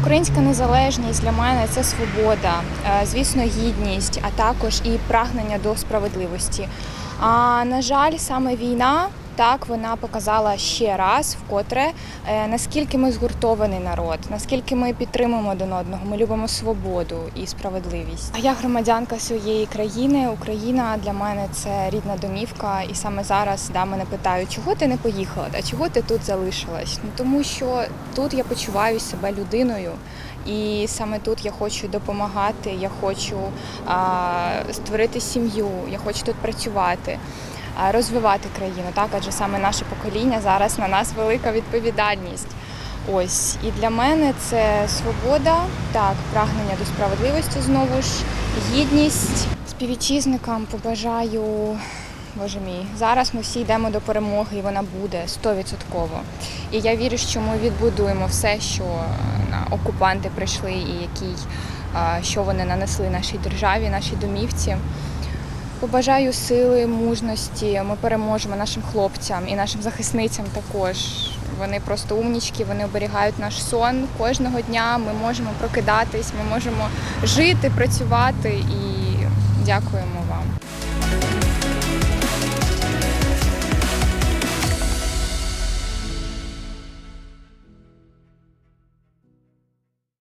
Українська незалежність для мене це свобода, е, звісно, гідність, а також і прагнення до справедливості. А на жаль, саме війна так вона показала ще раз, вкотре, е, наскільки ми згуртований народ, наскільки ми підтримуємо один одного. Ми любимо свободу і справедливість. А я громадянка своєї країни. Україна для мене це рідна домівка, і саме зараз да, мене питають, чого ти не поїхала, та чого ти тут залишилась? Ну тому що тут я почуваю себе людиною. І саме тут я хочу допомагати, я хочу а, створити сім'ю, я хочу тут працювати, розвивати країну. Так, адже саме наше покоління зараз на нас велика відповідальність. Ось і для мене це свобода, так, прагнення до справедливості знову ж, гідність. Співвітчизникам побажаю, боже мій, зараз ми всі йдемо до перемоги, і вона буде стовідсотково. І я вірю, що ми відбудуємо все, що на окупанти прийшли, і який, що вони нанесли нашій державі, нашій домівці. Побажаю сили, мужності. Ми переможемо нашим хлопцям і нашим захисницям також. Вони просто умнічки, вони оберігають наш сон кожного дня. Ми можемо прокидатись, ми можемо жити, працювати і дякуємо